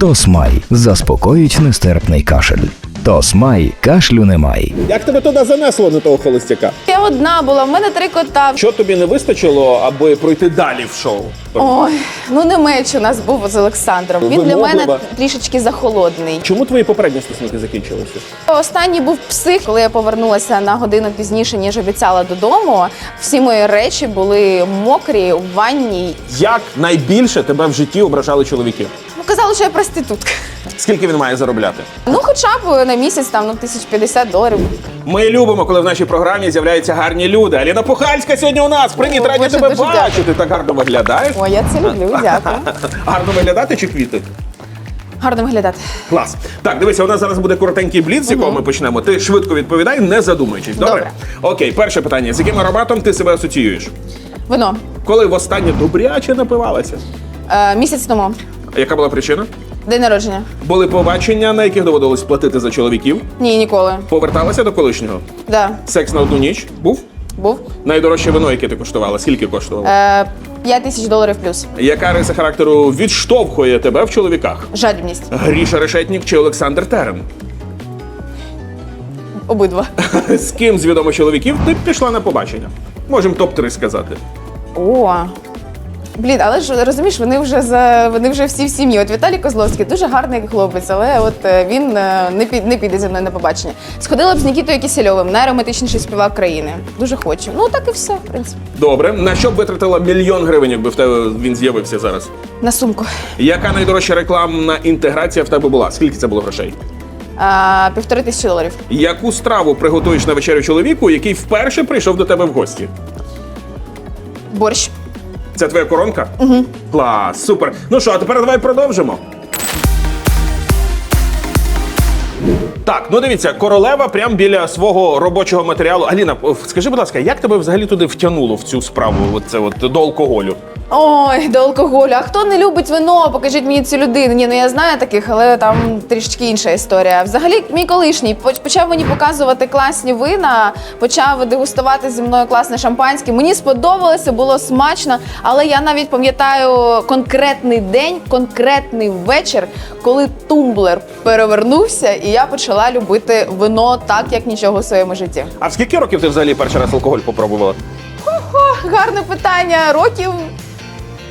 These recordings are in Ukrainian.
Тосмай заспокоїть нестерпний кашель. Тосмай кашлю немає. Як тебе туди занесло на того холостяка? Я одна була, в мене три кота. Що тобі не вистачило, аби пройти далі в шоу? Ой, ну не меч у нас був з Олександром. Він для мене Вимоглива. трішечки захолодний. Чому твої попередні стосунки закінчилися? Останній був псих, коли я повернулася на годину пізніше, ніж обіцяла додому. Всі мої речі були мокрі в ванні. Як найбільше тебе в житті ображали чоловіки? Ну казали, що я проститутка. Скільки він має заробляти? Ну, хоча б на місяць там ну тисяч п'ятдесят доларів. Ми любимо, коли в нашій програмі з'являються гарні люди. Аліна Пухальська сьогодні у нас. Привіт, О, раді тебе дуже бачити. Так гарно виглядаєш. Я це люблю, дякую. Гарно виглядати чи квіти? Гарно виглядати. Клас. Так, дивися, у нас зараз буде коротенький бліц, з якого ми почнемо. Ти швидко відповідай, не задумуючись. Добре? Добре. Окей, перше питання: з яким ароматом ти себе асоціюєш? Вино. Коли востаннє добряче напивалася? Е, місяць тому. Яка була причина? День народження. Були побачення, на яких доводилось платити за чоловіків. Ні, ніколи. Поверталася до колишнього. Да, Секс на одну ніч був. Був. Найдорожче вино, яке ти коштувала. Скільки коштувало? Е, 5 тисяч доларів плюс. Яка риса характеру відштовхує тебе в чоловіках? Жадібність. Гріша Решетнік чи Олександр Терен? Обидва. З ким з відомих чоловіків ти пішла на побачення? Можемо топ-3 сказати. О. Блін, але ж розумієш, вони вже за вони вже всі в сім'ї. От Віталій Козловський дуже гарний хлопець, але от е, він е, не під не піде зі мною на побачення. Сходила б з Нікітою Кисельовим, найромантичніший співак країни. Дуже хочу. Ну так і все, в принципі. Добре. На що б витратила мільйон гривень, якби в тебе він з'явився зараз? На сумку. Яка найдорожча рекламна інтеграція в тебе була? Скільки це було грошей? А, півтори тисячі доларів. Яку страву приготуєш на вечерю чоловіку, який вперше прийшов до тебе в гості? Борщ. Це твоя коронка? Угу. Клас, супер. Ну що, а тепер давай продовжимо. Так, ну дивіться, королева прямо біля свого робочого матеріалу. Аліна, скажи, будь ласка, як тебе взагалі туди втягнуло в цю справу? Оце от до алкоголю? Ой, до алкоголю. А хто не любить вино? Покажіть мені цю людину. Ні, ну я знаю таких, але там трішечки інша історія. Взагалі, мій колишній почав мені показувати класні вина, почав дегустувати зі мною класне шампанське. Мені сподобалося, було смачно, але я навіть пам'ятаю конкретний день, конкретний вечір, коли тумблер перевернувся, і я почала любити вино так, як нічого в своєму житті. А в скільки років ти взагалі перший раз алкоголь попробувала? О, гарне питання. Років.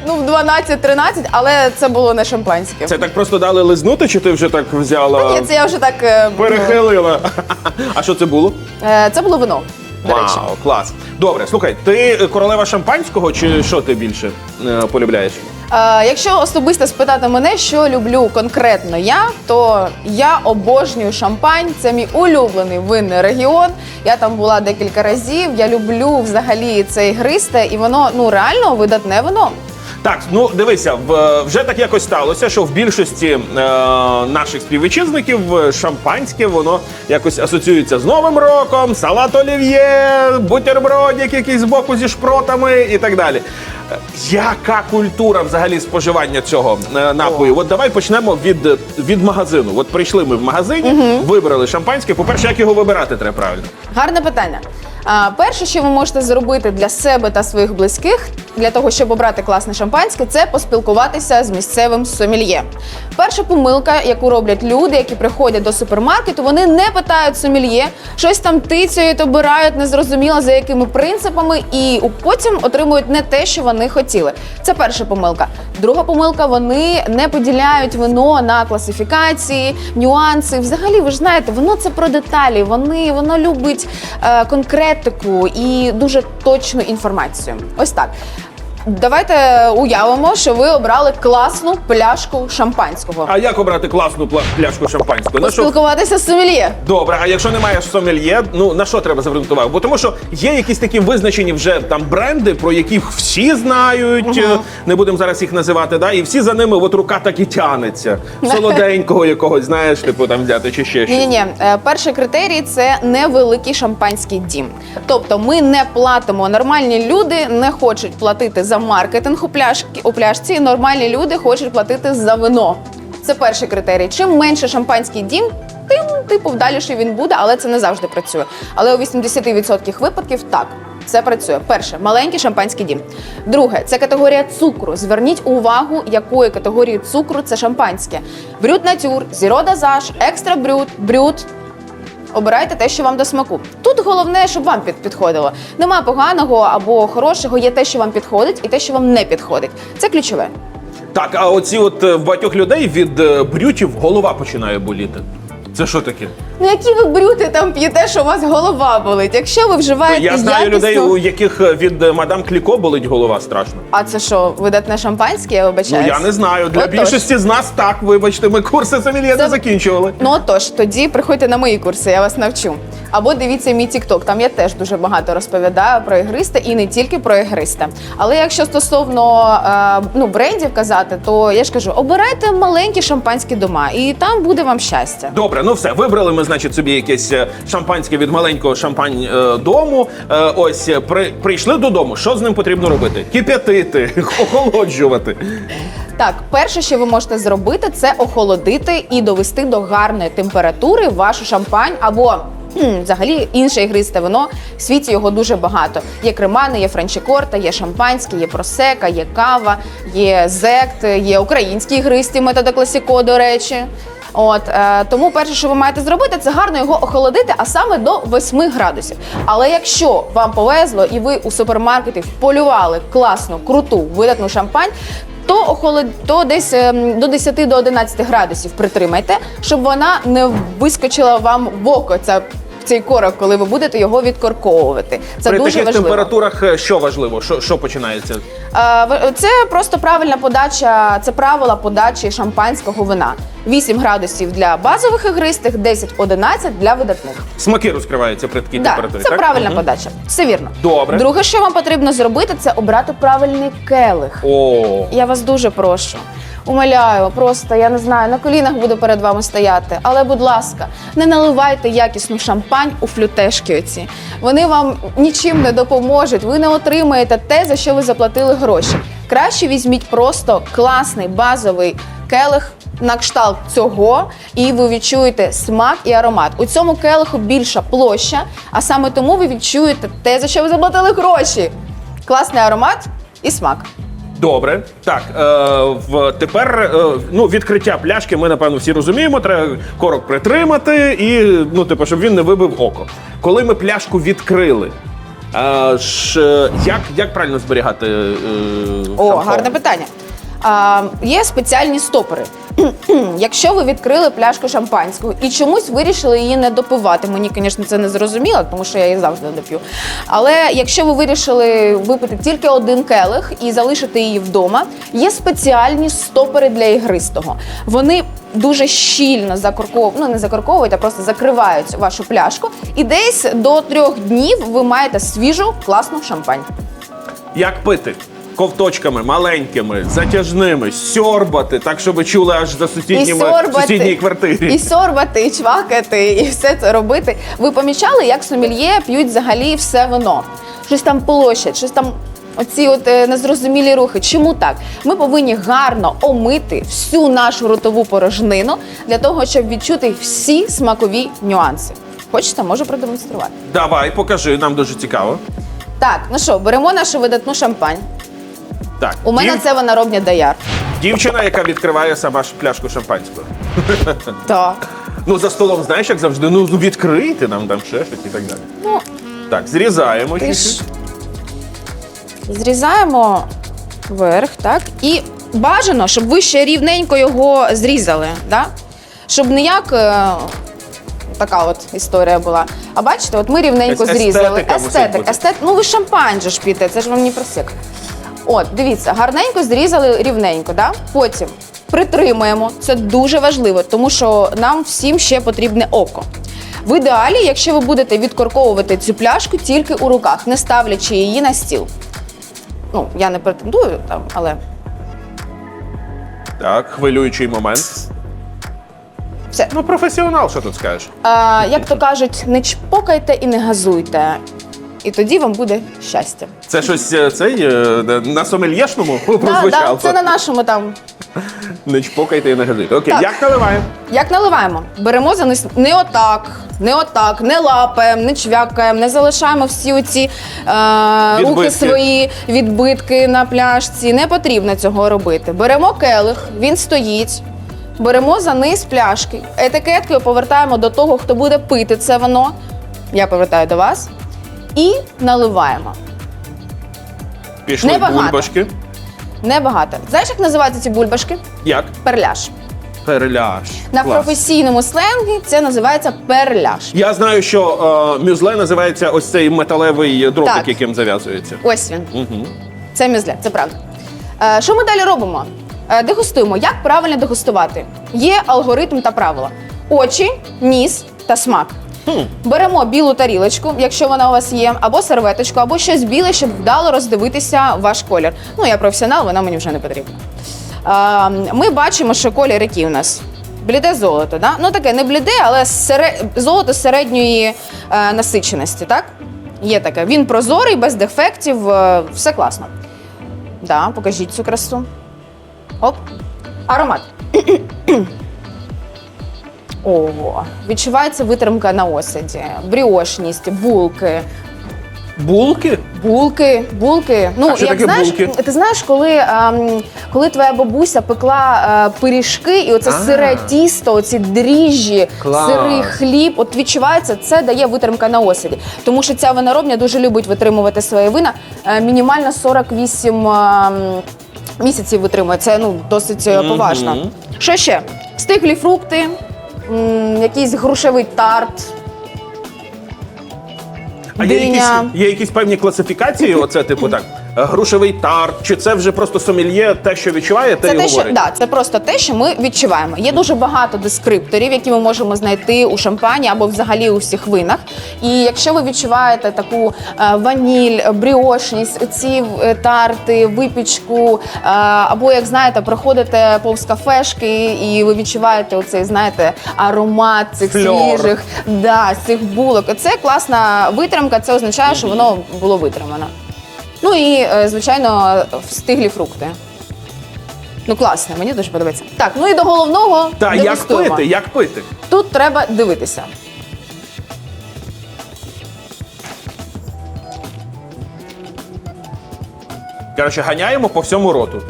Ну, в 12-13, але це було не шампанське. Це так просто дали лизнути, чи ти вже так взяла? Ні, це я вже так. е, Перехилила. А що це було? е, Це було вино. До речі. Вау, клас. Добре, слухай, ти королева шампанського, чи що ти більше е, полюбляєш? Якщо особисто спитати мене, що люблю конкретно я, то я обожнюю шампань. Це мій улюблений винний регіон. Я там була декілька разів. Я люблю взагалі це ігристе, і воно ну реально видатне вино. Так, ну дивися, вже так якось сталося, що в більшості е, наших співвітчизників е, шампанське воно якось асоціюється з Новим роком, салат олів'є, бутербродик якийсь збоку зі шпротами і так далі. Е, Яка культура взагалі споживання цього е, напою? От давай почнемо від, від магазину. От прийшли ми в магазині, вибрали шампанське. По-перше, як його вибирати треба правильно? Гарне питання. Перше, що ви можете зробити для себе та своїх близьких, для того, щоб обрати класне шампанське, це поспілкуватися з місцевим сомельє. Перша помилка, яку роблять люди, які приходять до супермаркету, вони не питають сомельє, щось там тицяють, обирають незрозуміло за якими принципами, і потім отримують не те, що вони хотіли. Це перша помилка. Друга помилка вони не поділяють вино на класифікації, нюанси. Взагалі, ви ж знаєте, воно це про деталі. Вони воно любить е, конкретику і дуже точну інформацію. Ось так. Давайте уявимо, що ви обрали класну пляшку шампанського. А як обрати класну пла- пляшку шампанського? На що Поспілкуватися з сомельє. Добре, а якщо немає сомельє, ну на що треба звернути увагу? Бо тому що є якісь такі визначені вже там бренди, про яких всі знають, е, не будемо зараз їх називати, да, і всі за ними от рука так і тянеться. Солоденького якогось, знаєш, типу там взяти чи ще щось. Ні, ні, ні. Перший критерій це невеликий шампанський дім. Тобто ми не платимо. Нормальні люди не хочуть платити за маркетинг у пляшки у пляшці. Нормальні люди хочуть платити за вино. Це перший критерій. Чим менше шампанський дім, тим типу вдаліше він буде, але це не завжди працює. Але у 80% випадків так. це працює. Перше, маленький шампанський дім. Друге, це категорія цукру. Зверніть увагу, якої категорії цукру це шампанське. Брют натюр, зіро дазаж, екстра брют, брют. Обирайте те, що вам до смаку. Тут головне, щоб вам під- підходило. Нема поганого або хорошого, є те, що вам підходить, і те, що вам не підходить. Це ключове. Так, а оці от е, в багатьох людей від е, брютів голова починає боліти. Це що таке? Ну які ви брюти там п'єте, що у вас голова болить? Якщо ви вживаєте Я знаю якісну... людей, у яких е, від е, мадам Кліко болить голова страшно. А це що, видатне шампанське, я Ну вибачаюсь? я не знаю. Для Отож. більшості з нас так, вибачте, ми курси сомельє не Це- закінчували. Ну отож, тоді приходьте на мої курси, я вас навчу. Або дивіться мій TikTok, там я теж дуже багато розповідаю про ігриста і не тільки про ігриста. Але якщо стосовно е, ну, брендів казати, то я ж кажу, обирайте маленькі шампанські дома, і там буде вам щастя. Добре, ну все, вибрали ми, значить, собі якесь е, шампанське від маленького шампань е, дому. Е, ось при, прийшли додому. Що з ним потрібно робити? Кип'ятити, охолоджувати. Так, перше, що ви можете зробити, це охолодити і довести до гарної температури вашу шампань або. Взагалі інше ігристе вино в світі його дуже багато. Є кремани, є франчикорта, є шампанське, є просека, є кава, є зект, є українські ігристі метода класіко, до речі. От е, тому перше, що ви маєте зробити, це гарно його охолодити, а саме до 8 градусів. Але якщо вам повезло і ви у супермаркеті вполювали класну, круту, видатну шампань. То охолод... то десь ем, до 10 до 11 градусів притримайте, щоб вона не вискочила вам в око. Ця цей корок, коли ви будете його відкорковувати. Це При дуже таких важливо. температурах е, що важливо? Що, що починається? Е, в- Це просто правильна подача, це правила подачі шампанського вина. 8 градусів для базових ігристих, 10-11 для видатних. Смаки розкриваються при такій Да, температурі. це так? правильна Мгм. подача. Все вірно. Добре. Друге, що вам потрібно зробити, це обрати правильний келих. О, Я вас дуже прошу. Умоляю, просто я не знаю, на колінах буду перед вами стояти. Але, будь ласка, не наливайте якісну шампань у флютешки оці. Вони вам нічим не допоможуть. Ви не отримаєте те, за що ви заплатили гроші. Краще візьміть просто класний базовий келих на кшталт цього, і ви відчуєте смак і аромат. У цьому келиху більша площа, а саме тому ви відчуєте те, за що ви заплатили гроші. Класний аромат і смак. Добре, так е, в тепер е, ну відкриття пляшки. Ми напевно всі розуміємо. Треба корок притримати і ну, типу, щоб він не вибив око. Коли ми пляшку відкрили, е, е, як, як правильно зберігати? Е, О, шампон? гарне питання. Є спеціальні стопори. Якщо ви відкрили пляшку шампанського і чомусь вирішили її не допивати, мені, звісно, це не зрозуміло, тому що я її завжди доп'ю. Але якщо ви вирішили випити тільки один келих і залишити її вдома, є спеціальні стопори для ігристого. Вони дуже щільно закорковують, ну не закорковують, а просто закривають вашу пляшку. І десь до трьох днів ви маєте свіжу класну шампань. Як пити? Ковточками маленькими, затяжними, сьорбати, так щоб чули аж за сусідніми в сусідній квартирі. і сьорбати, і чвакати, і все це робити. Ви помічали, як сомельє п'ють взагалі все вино? Щось там полощать, щось там. Оці от е, незрозумілі рухи. Чому так? Ми повинні гарно омити всю нашу ротову порожнину для того, щоб відчути всі смакові нюанси. Хочете, можу продемонструвати. Давай, покажи, нам дуже цікаво. Так, ну що, беремо нашу видатну шампань. Так, У мене дів- це виноробня Даяр. дівчина, яка відкриває сама пляшку шампанського. Так. Ну, за столом, знаєш, як завжди, ну відкрийте нам там ще щось і так далі. Ну, Так, зрізаємо Ти ж зрізаємо верх, так? І бажано, щоб ви ще рівненько його зрізали, да? щоб ніяк е, така от історія була. А бачите, от ми рівненько Ес- зрізали. естетика мусить бути. естет, ну ви шампань же ж п'єте, це ж вам не просек. От, дивіться, гарненько зрізали рівненько, да? потім притримуємо. Це дуже важливо, тому що нам всім ще потрібне око. В ідеалі, якщо ви будете відкорковувати цю пляшку тільки у руках, не ставлячи її на стіл. Ну, я не претендую там, але Так, хвилюючий момент. все. Ну, професіонал, що тут скажеш? А, як то кажуть, не чпокайте і не газуйте. І тоді вам буде щастя. Це щось е, цей е, на сомельєшному Да, прозвучало. да, це на нашому там. Не чпокайте і не газуйте. Окей, Так. як наливаємо? Як наливаємо? Беремо за низ не отак, Не отак, не лапаємо, не чвякаємо, не залишаємо всі оці е, рухи Відбитки. свої, відбитки на пляшці. Не потрібно цього робити. Беремо келих, він стоїть. Беремо за низ пляшки, етикеткою повертаємо до того, хто буде пити це вино. Я повертаю до вас. І наливаємо. Пішли Небагато. бульбашки. Небагато. Знаєш, як називаються ці бульбашки? Як? Перляж. Переляж. На Клас. професійному сленгі це називається перляж. Я знаю, що е, мюзле називається ось цей металевий дротик, Так. яким зав'язується. Ось він. Угу. Це мюзле, це правда. Е, що ми далі робимо? Е, дегустуємо. Як правильно дегустувати? Є алгоритм та правила: очі, ніс та смак. Беремо білу тарілочку, якщо вона у вас є, або серветочку, або щось біле, щоб вдало роздивитися ваш колір. Ну, я професіонал, вона мені вже не потрібна. Ми бачимо, що колір який у нас. Бліде золото, да? Ну таке не бліде, але сере... золото середньої е, насиченості, так? Є таке. Він прозорий, без дефектів, е, все класно. Да, покажіть цю красу. Оп. Аромат. Ого, відчувається витримка на осаді, бріошність, булки. Булки? Булки, булки. Ну, А що як таке знаєш, булки? ти знаєш, коли, ем, коли твоя бабуся пекла е, пиріжки, і оце А. сире тісто, оці дріжджі, Клас. сирий хліб, от відчувається, це дає витримка на осаді. Тому що ця виноробня дуже любить витримувати свої вина. Е, мінімально 48 ем, місяців витримує. Це ну, досить е, поважно. Мгм. Що ще? Стиглі фрукти, м, якийсь грушевий тарт. А є якісь, є якісь певні класифікації, оце, типу так, грушевий тарт, чи це вже просто сомельє, те, що відчуває, те Це й те, що да, це просто те, що ми відчуваємо. Є дуже багато дескрипторів, які ми можемо знайти у шампані або взагалі у всіх винах. І якщо ви відчуваєте таку е, ваніль, бріошність, ці е, тарти, випічку, е, або як знаєте, проходите повз кафешки, і ви відчуваєте оцей, знаєте, аромат цих Фльор. свіжих да, цих булок. Це класна витримка, це означає, що воно було витримано. Ну і, е, звичайно, стиглі фрукти. Ну, класно, мені дуже подобається. Так, ну і до головного Та як пити, як пити? Тут треба дивитися. Коротше, ганяємо по всьому роту.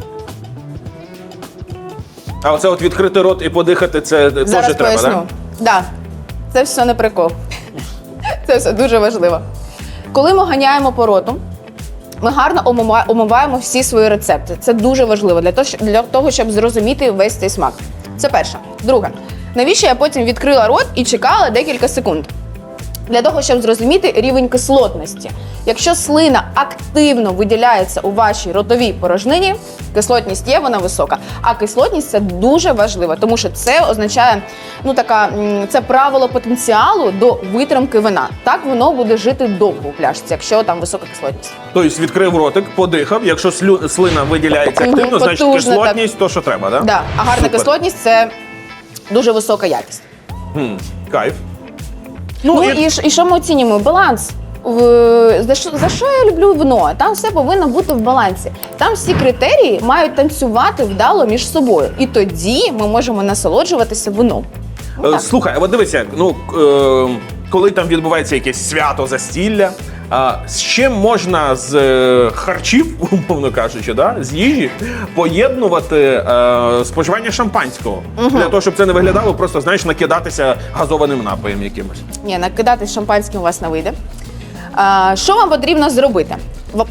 А оце от відкрити рот і подихати, це теж треба, поясню. так? Да, це все не прикол. Це все дуже важливо. Коли ми ганяємо по роту, ми гарно омива- омиваємо всі свої рецепти. Це дуже важливо для того, щоб зрозуміти весь цей смак. Це перше. Друге, навіщо я потім відкрила рот і чекала декілька секунд? Для того, щоб зрозуміти рівень кислотності. Якщо слина активно виділяється у вашій ротовій порожнині, кислотність є, вона висока. А кислотність це дуже важливо, тому що це означає ну така це правило потенціалу до витримки вина. Так воно буде жити довго у пляшці, якщо там висока кислотність. Тобто відкрив ротик, подихав. Якщо слю- слина виділяється активно, значить потужно, кислотність, то що треба, так? Да. А гарна Супер. кислотність це дуже висока якість. Хм, кайф. Ну, і, ж- і що ми оцінюємо? Баланс. В- За що, за що я люблю вино? Там все повинно бути в балансі. Там всі критерії мають танцювати вдало між собою. І тоді ми можемо насолоджуватися вином. Е, Слухай, от дивися, ну е, коли там відбувається якесь свято застілля, а з чим можна з е, харчів, умовно кажучи, да, з їжі поєднувати е, споживання шампанського для того, щоб це не виглядало, просто знаєш, накидатися газованим напоєм якимось. Ні, накидати шампанським у вас не вийде. А, що вам потрібно зробити?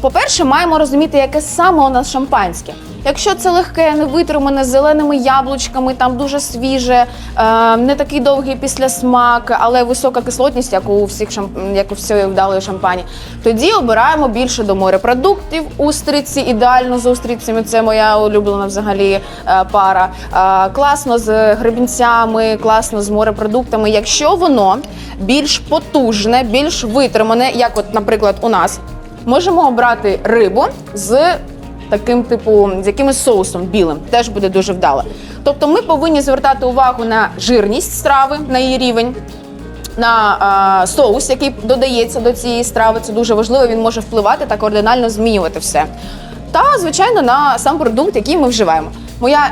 По-перше, маємо розуміти, яке саме у нас шампанське. Якщо це легке, невитримане з зеленими яблучками, там дуже свіже, е, не такий довгий післясмак, але висока кислотність, як у всіх як у всієї вдалої шампані, тоді обираємо більше до морепродуктів. Устриці ідеально з устрицями. Це моя улюблена взагалі е, пара. Е, класно з гребінцями, класно з морепродуктами. Якщо воно більш потужне, більш витримане, як, от, наприклад, у нас, можемо обрати рибу з таким типу, з якимось соусом білим, теж буде дуже вдало. Тобто ми повинні звертати увагу на жирність страви, на її рівень. На а, соус, який додається до цієї страви, це дуже важливо. Він може впливати та кардинально змінювати все. Та, звичайно, на сам продукт, який ми вживаємо. Моя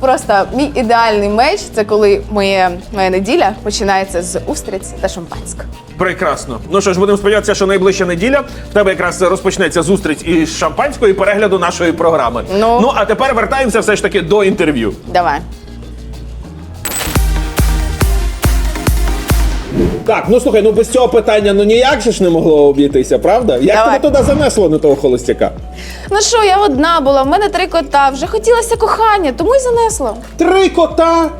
Просто мій ідеальний меч це коли моє, моя неділя починається з устриць та шампанського. Прекрасно. Ну що ж, будемо сподіватися, що найближча неділя в тебе якраз розпочнеться зустріч із шампанською і перегляду нашої програми. Ну. ну а тепер вертаємося все ж таки до інтерв'ю. Давай. Так, ну слухай, ну без цього питання ну ніяк же ж не могло обійтися, правда? Як Давай. тебе туди занесло на того холостяка? Ну що, я одна була, в мене три кота, вже хотілося кохання, тому й занесло. Три кота!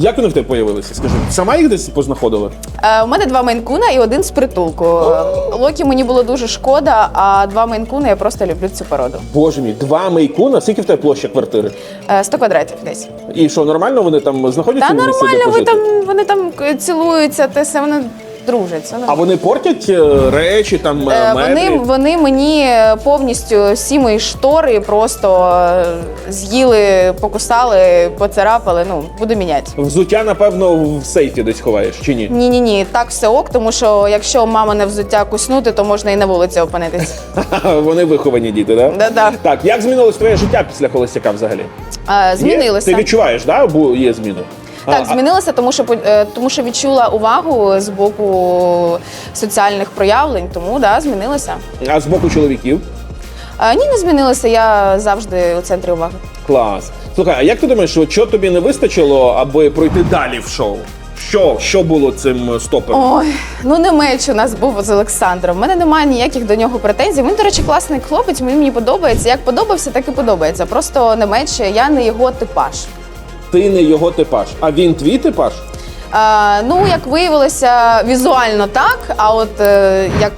Як вони в тебе появилися? Скажи, сама їх десь познаходила? Е, у мене два мейнкуна і один з притулку. Локі мені було дуже шкода, а два мейнкуна я просто люблю цю породу. Боже мій, два мейкуна. Скільки в тебе площа квартири? Е, 100 квадратів десь. І що, нормально вони там знаходяться? Та в місці, де нормально, ви пожити? там, вони там е, цілуються, те все, вони дружать. А вони портять е, речі, там Е, е, меблі? Вони, вони мені повністю всі мої штори просто з'їли, покусали, поцарапали. Ну, буду міняти. Взуття, напевно, в сейфі десь ховаєш, чи ні? Ні, ні, ні, так все ок, тому що якщо мама не взуття куснути, то можна і на вулиці опинитись. Вони виховані діти, так? Да-да. Так, як змінилось твоє життя після холостяка взагалі? Е, Змінилося. Є? Ти відчуваєш, да? Бо є зміни. Так, А, змінилося, тому що е, тому що відчула увагу з боку соціальних проявлень, тому да, змінилося. А, з боку чоловіків? Е, Ні, не змінилося. Я завжди у центрі уваги. Клас. Слухай, а як ти думаєш, що чого тобі не вистачило, аби пройти далі в шоу? Що, що було цим стопером? Ой, ну не меч у нас був з Олександром. У мене немає ніяких до нього претензій. Він, до речі, класний хлопець. Мені мені подобається. Як подобався, так і подобається. Просто не меч, я не його типаж. Ти не його типаж, а він твій типаж? Е, ну, як виявилося, візуально так, а от е, як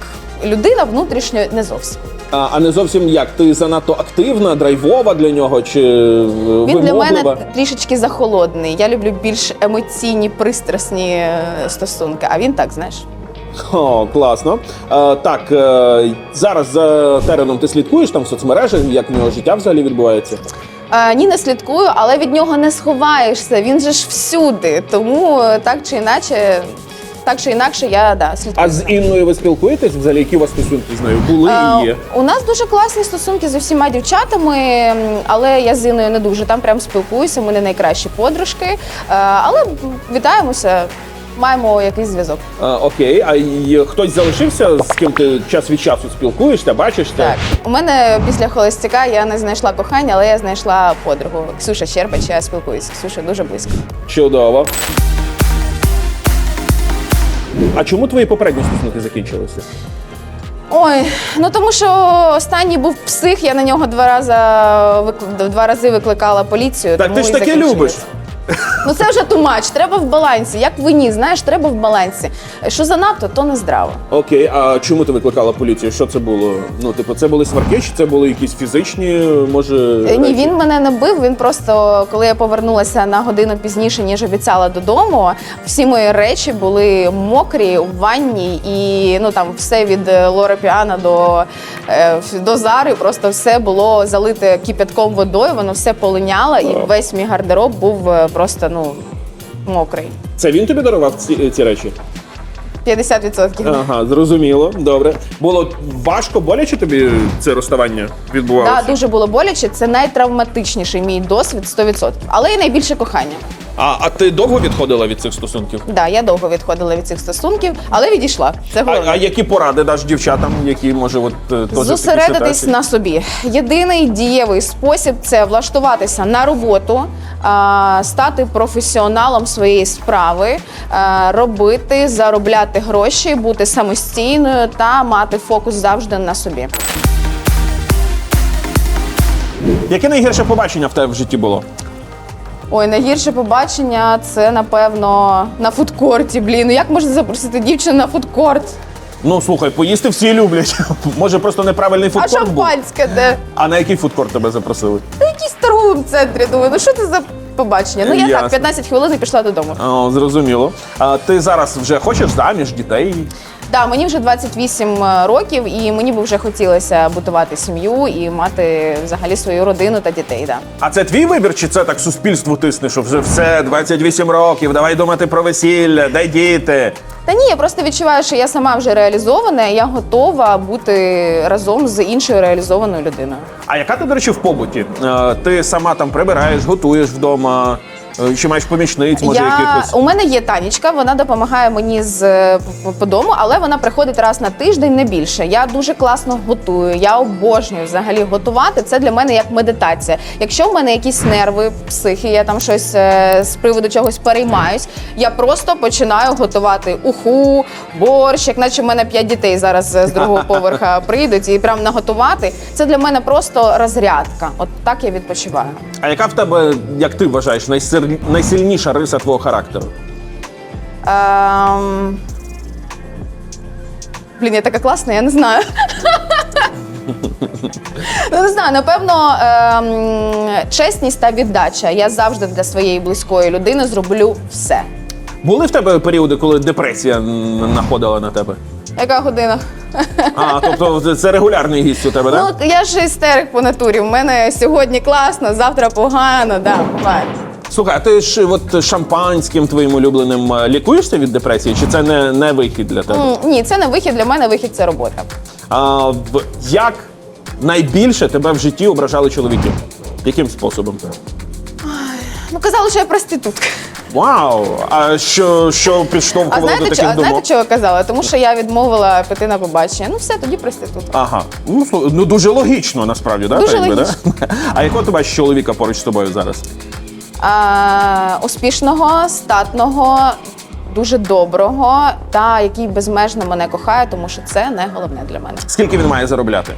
людина внутрішньо не зовсім. А, а не зовсім як? Ти занадто активна, драйвова для нього чи е, Він для мене трішечки захолодний. Я люблю більш емоційні, пристрасні е, стосунки. А він так, знаєш. О, класно. Е, так, е, зараз за Тереном ти слідкуєш там в соцмережах, як в нього життя взагалі відбувається? Е, ні, не слідкую, але від нього не сховаєшся. Він же ж всюди. Тому е, так чи іначе, так чи інакше, я да, слідкую. А з Інною ви спілкуєтесь? Взагалі, які у вас стосунки з нею були і є? Е, У нас дуже класні стосунки з усіма дівчатами, але я з Іною не дуже там прям спілкуюся. Ми не найкращі подружки. Але вітаємося, маємо якийсь зв'язок. А, окей, а й- хтось залишився, з ким ти час від часу спілкуєшся, бачишся? Так, у мене після холостяка я не знайшла кохання, але я знайшла подругу. Ксюша Щербач, я спілкуюся. Ксюша дуже близько. Чудово. А чому твої попередні стосунки закінчилися? Ой, ну тому що останній був псих, я на нього два рази викли- два рази викликала поліцію. Так тому ти ж і таке закінчилось. любиш. Ну це вже тумач, треба в балансі. Як в вині, знаєш, треба в балансі. Що занадто, то не здраво. Окей, а чому ти викликала поліцію? Що це було? Ну, типу, це були сварки, чи це були якісь фізичні, може. Е, Ні, речі? він мене не бив. Він просто, коли я повернулася на годину пізніше, ніж обіцяла додому, всі мої речі були мокрі в ванні, і ну там все від е, Лори Піана до, до Зари, просто все було залите кипятком водою, воно все полиняло, і весь мій гардероб був е, просто ну мокрий. Це він тобі дарував ці, ці речі? 50%. Ага, зрозуміло. Добре. Було важко, боляче тобі це розставання відбувалося? Так, дуже було боляче. Це найтравматичніший мій досвід 100%. Але і найбільше кохання. А, а ти довго відходила від цих стосунків? Да, я довго відходила від цих стосунків, але відійшла. Це А, головне. а які поради даш дівчатам, які може от е, теж в такій Зосередитись ситуації? на собі. Єдиний дієвий спосіб це влаштуватися на роботу, а, стати професіоналом своєї справи, а, робити, заробляти гроші, бути самостійною та мати фокус завжди на собі. Яке найгірше побачення в тебе в житті було? Ой, найгірше побачення це напевно на фудкорті. Блін, ну як можна запросити дівчину на фудкорт? Ну слухай, поїсти всі люблять. Може, просто неправильний А фудкорт був? шампанське де? А на який фудкорт тебе запросили? Та якийсь торговому центрі. Думаю, ну що це за побачення? Ну я Ясно. так 15 хвилин і пішла додому. О, зрозуміло. А ти зараз вже хочеш заміж, дітей? Да, мені вже 28 років, і мені би вже хотілося будувати сім'ю і мати взагалі свою родину та дітей. Да. А це твій вибір, чи це так суспільство тисне, що вже все 28 років, давай думати про весілля, дай діти. Та ні, я просто відчуваю, що я сама вже реалізована, і я готова бути разом з іншою реалізованою людиною. А яка ти, до речі, в побуті? Е, Ти сама там прибираєш, готуєш вдома, е, чи маєш помічниць, може я... якихось? У мене є Танечка, вона допомагає мені з е, по- по дому, але вона приходить раз на тиждень, не більше. Я дуже класно готую. Я обожнюю взагалі готувати. Це для мене як медитація. Якщо в мене якісь нерви, психи, я там щось е, з приводу чогось переймаюсь, я просто починаю готувати уху, борщ, як наче в мене п'ять дітей зараз е, з другого поверха прийдуть і прям наготувати. Це для мене просто розрядка. От так я відпочиваю. А яка в тебе, як ти вважаєш, найсир- найсильніша риса твого характеру? Ем... Блін, я така класна, я не знаю. Ну, не знаю, напевно, ем, чесність та віддача. Я завжди для своєї близької людини зроблю все. Були в тебе періоди, коли депресія м, находила на тебе? Яка година? А, тобто це регулярний гість у тебе, так? Ну, я ж істерик по натурі. У мене сьогодні класно, завтра погано. Да, буває. Слухай, а ти ж от шампанським твоїм улюбленим е, лікуєшся від депресії, чи це не, не вихід для тебе? М, Ні, це не вихід для мене, вихід це робота. А, в- як найбільше тебе в житті ображали чоловіки? Яким способом? Ну, казали, що я проститутка. Вау! А що, що А підштовхувало знаєте, до що, таких а знаєте, думок? чого казала? Тому що я відмовила піти на побачення. Ну все, тоді проститутка. Ага, ну, слу- ну дуже логічно насправді, да? Дуже так би, логічно. Да? А якого ти бачиш чоловіка поруч з тобою зараз? А, успішного, статного, дуже доброго та який безмежно мене кохає, тому що це не головне для мене. Скільки він має заробляти?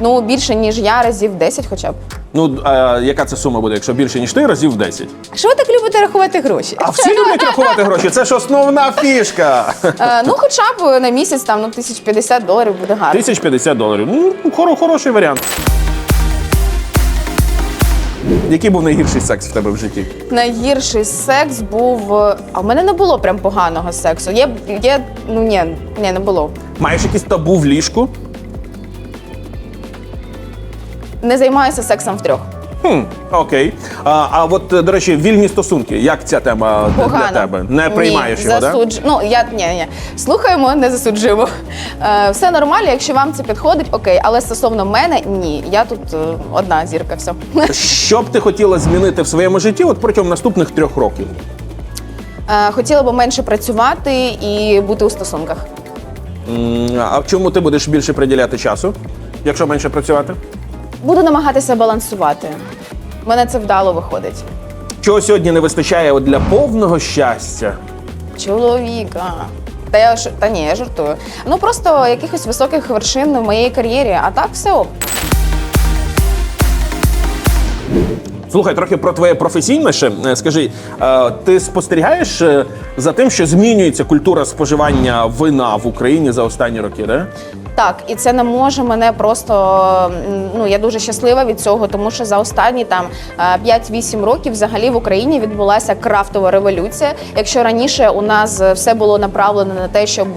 Ну більше ніж я, разів 10 хоча б. Ну, а яка це сума буде, якщо більше, ніж ти, разів в 10? А Що ви так любите рахувати гроші? А всі люблять рахувати гроші, це ж основна фішка. Е, ну, хоча б на місяць там ну, 1050 доларів буде гарно. 1050 доларів. Ну, хоро- хороший варіант. Який був найгірший секс в тебе в житті? Найгірший секс був. е, А в мене не було прям поганого сексу. Є, є ну ні, ні, не було. Маєш якийсь табу в ліжку? Не займаюся сексом втрьох. Хм, окей. А, а от, е, до речі, вільні стосунки. Як ця тема для тебе? Не приймаєш ні, його, засудж... Ну, я ні, ні. Слухаємо, не засуджуємо. Е, все нормально, якщо вам це підходить, окей. Але стосовно мене, ні. Я тут е, одна зірка, все. Що б ти хотіла змінити в своєму житті от протягом наступних трьох років? Е, хотіла б менше працювати і бути у стосунках. М, А в чому ти будеш більше приділяти часу, якщо менше працювати? Буду намагатися балансувати. Мене це вдало виходить. Чого сьогодні не вистачає от для повного щастя? Чоловіка. Та я ж та ні, я жартую. Ну просто якихось високих вершин в моїй кар'єрі, а так все ок. Слухай, трохи про твоє професійне. Е, Скажи, е, ти спостерігаєш е, за тим, що змінюється культура споживання вина в Україні за останні роки, да? Так, і це не може мене просто. Ну я дуже щаслива від цього, тому що за останні там е, 5-8 років взагалі в Україні відбулася крафтова революція. Якщо раніше у нас все було направлено на те, щоб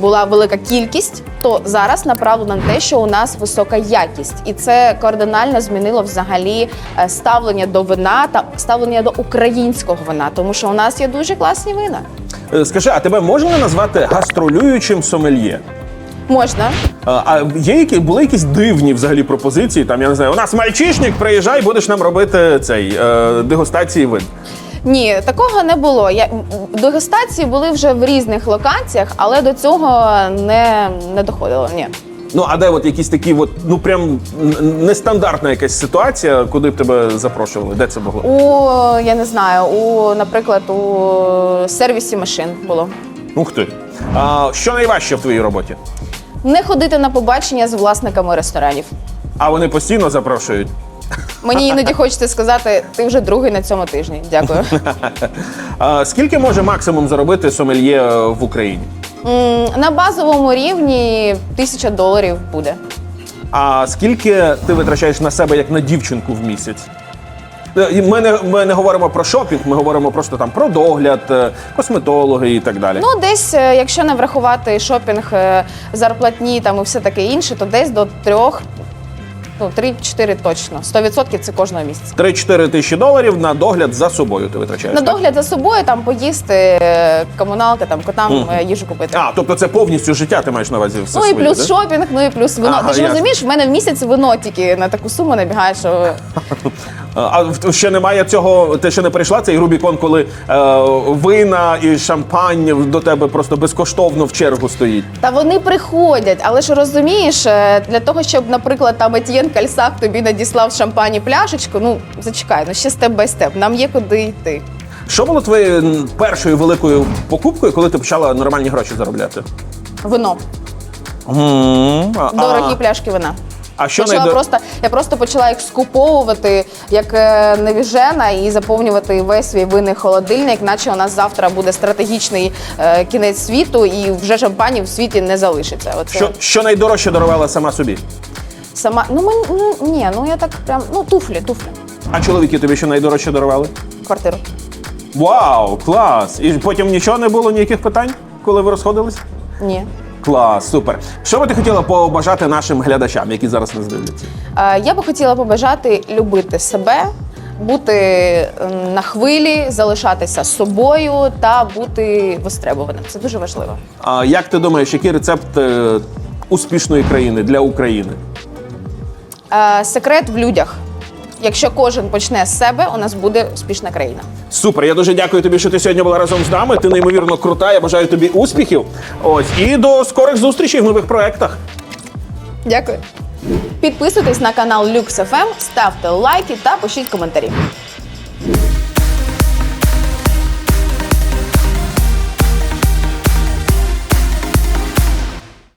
була велика кількість, то зараз направлено на те, що у нас висока якість, і це кардинально змінило взагалі е, ставлення до вина та ставлення до українського вина, тому що у нас є дуже класні вина. Е, Скажи, а тебе можна назвати гастролюючим сомельє? Можна. А, А є які були якісь дивні взагалі пропозиції? Там я не знаю, у нас мальчишник, приїжджай, будеш нам робити цей е, дегустації вин. Ні, такого не було. Я дегустації були вже в різних локаціях, але до цього не, не доходило. Ні. Ну а де от якісь такі, от ну прям нестандартна якась ситуація, куди б тебе запрошували? Де це було? У я не знаю, у, наприклад, у сервісі машин було. Ух ти. А, що найважче в твоїй роботі? Не ходити на побачення з власниками ресторанів. А вони постійно запрошують. Мені іноді хочеться сказати, ти вже другий на цьому тижні. Дякую. А, скільки може максимум заробити сомельє е, в Україні? М, На базовому рівні тисяча доларів буде. А скільки ти витрачаєш на себе як на дівчинку в місяць? Е, і Ми не, ми не говоримо про шопінг, ми говоримо просто там про догляд, е, косметологи і так далі. Ну, десь, е, якщо не врахувати шопінг, е, зарплатні там і все таке інше, то десь до трьох Ну, 3-4 точно. 100% це кожного місяця. 3-4 тисячі доларів на догляд за собою ти витрачаєш. На так? догляд за собою, там поїсти, е, комуналка, там котам е, їжу купити. А, тобто це повністю життя ти маєш на увазі все Ну і своє, плюс да? шопінг, ну і плюс вино. Ага, Ти ж ясно. розумієш, в мене в місяць вино тільки на таку суму набігає, що А в- ще немає цього, ти ще не прийшла цей Рубікон, коли е, вина і шампань до тебе просто безкоштовно в чергу стоїть. та вони приходять. Але ж розумієш, е, для того, щоб, наприклад, там Етьєн Кальсак тобі надіслав шампані пляшечку, ну зачекай, ну ще степ бай степ. Нам є куди йти. Що було твоєю першою великою покупкою, коли ти почала нормальні гроші заробляти? Вино, А, дорогі пляшки вина. А що почала найдор- просто я просто почала їх скуповувати як е, невіжена і заповнювати весь свій винний холодильник, наче у нас завтра буде стратегічний е, кінець світу, і вже шампанів в світі не залишиться. Оце Що, що найдорожче дарувала сама собі? Сама. Ну мені ну, ні, ну я так прям ну туфлі, туфлі, А чоловіки тобі що найдорожче дарували? квартиру. Вау, клас! І потім нічого не було, ніяких питань, коли ви розходились? Ні. Клас, супер. Що би ти хотіла побажати нашим глядачам, які зараз нас дивляться? Е, Я би хотіла побажати любити себе, бути на хвилі, залишатися собою та бути востребованим. Це дуже важливо. А як ти думаєш, який рецепт е, успішної країни для України? Е, Секрет в людях. Якщо кожен почне з себе, у нас буде успішна країна. Супер, я дуже дякую тобі, що ти сьогодні була разом з нами. Ти неймовірно крута. Я бажаю тобі успіхів. Ось і до скорих зустрічей в нових проектах. Дякую. Підписуйтесь на канал LuxFM, ставте лайки та пишіть коментарі.